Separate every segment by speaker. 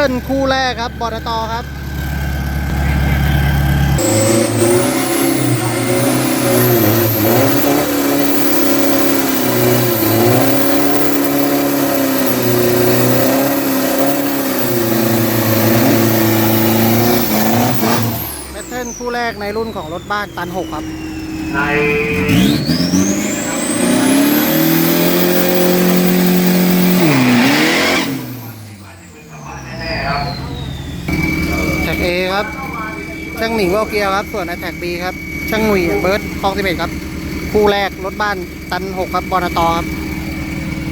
Speaker 1: ทิลคู่แรกครับบอตตครับแพทเทิร์นคู่แรกในรุ่นของรถบ้านตัน6ครับ
Speaker 2: ใน
Speaker 1: แท็ก A ครับ ช่างหนิงวอลเกียครับ ส่วนในแท็ก B ครับ ช่างหนุ่ยเบิร์ดคลองสิบเอ็ดครับ คู่แรกรถบ้านตันหกครับบอนตตครับ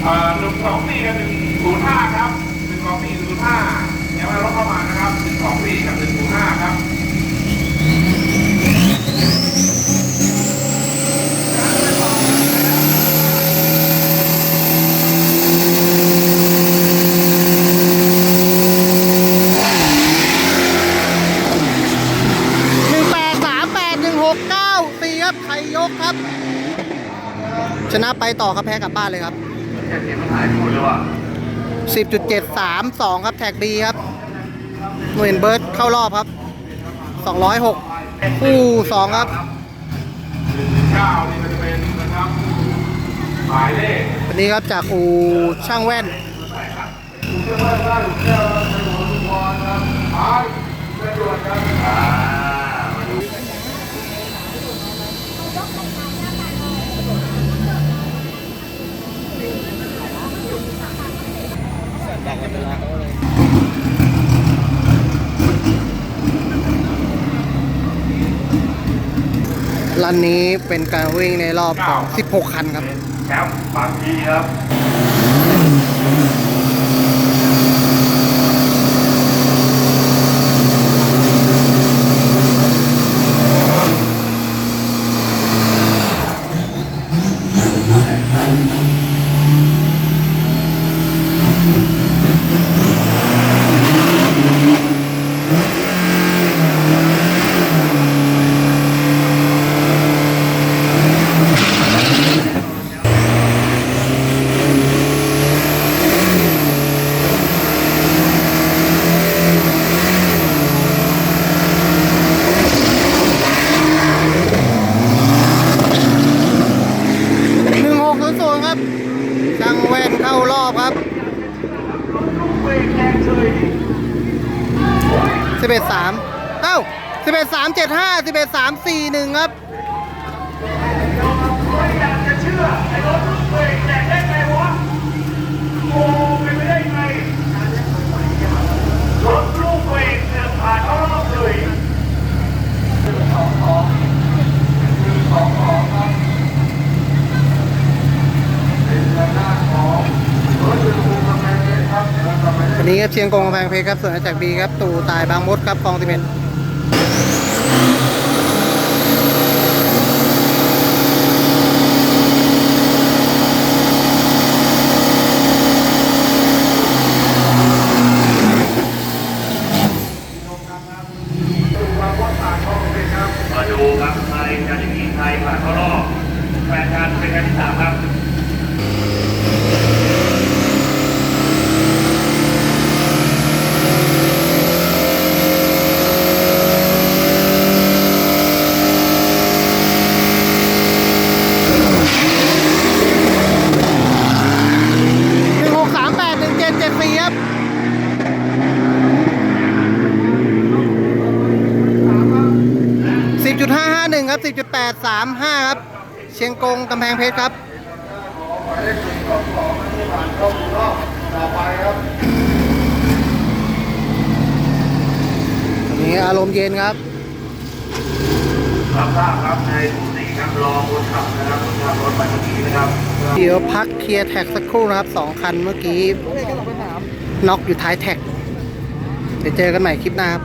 Speaker 2: เอ่อหนึ่งสองสี่กับหนึ่งศูนย์ห้าครับหนึ่งสองสี่ศูนย์ห้ายังไม่รถเข้ามานะครับหนึ่งสองสี่กับหนึ่งศูนย์ห้าครับ
Speaker 1: หนึ่งแปดสามแปดหนึ่งหกเก้าสี่ครับไทยยกครับ ชนะไปต่อครับแพ้กลับบ้านเลยครับ
Speaker 2: สิ
Speaker 1: บจุดเจ็ดสามสองครับแท็กบีครับหน่วยเบิร์ดเข้ารอบครับสองร้อยหกคู่สองครับวันนี้ครับจากอูช่างแว่น
Speaker 2: อ่าได้เชื่อในหัวลุงพรครับหมายเลขด่วนครับอ่ามาดู
Speaker 1: รันนี้เป็นการวิ่งในรอบของ 16 คันครับ
Speaker 2: แชมป์บางทีครับ
Speaker 1: 1600ครับช่างแว่นเข้าร อบครับ11 3เอ้า11 3 7 5 11 3 4 1ครับ
Speaker 2: ไม่อยากจะเอ็ดสามสี่หนึ่งครับวะโอ้เป็นไปได้ไงรถลูกเบรกเนี่ยผ่านเข้ารอบเลยสองสองหนึ่งสองสองครับเป็นทางด้านของรถยนต์ภูมิกำแพงเพชรครับแล้วก็ไม่ได้
Speaker 1: วั นี้ครับเชียงกงกำแพงเพชรครับส่วนจากบีครับตู่ตายบางมดครับคลองสิบเอ็ด
Speaker 2: มาดูครับไทยการทีไทยผ่านเข้ารอบแปดการเป็นการที่สามครับ
Speaker 1: หนึ่งหกสามแปดหนึ่งเจ็ดเจ็ดสี่ ครับสิบจุดห้าห้าหนึ่งครับสิบจุดแปดสามห้าครับ เชียงกงกำแพงเพชรครับนี่อารมณ์เย็นครับ
Speaker 2: รับทราบครับในทุกสิ่งครับรอคนขับนะครับคนขับรถไปเมื่อกี้นะครับ
Speaker 1: เดี๋ยวพักเคลียร์แท็กสักครู่นะครับสองคันเมื่อกี้ น็อกอยู่ท้ายแท็กเดี๋ยวเจอกันใหม่คลิปหน้าครับ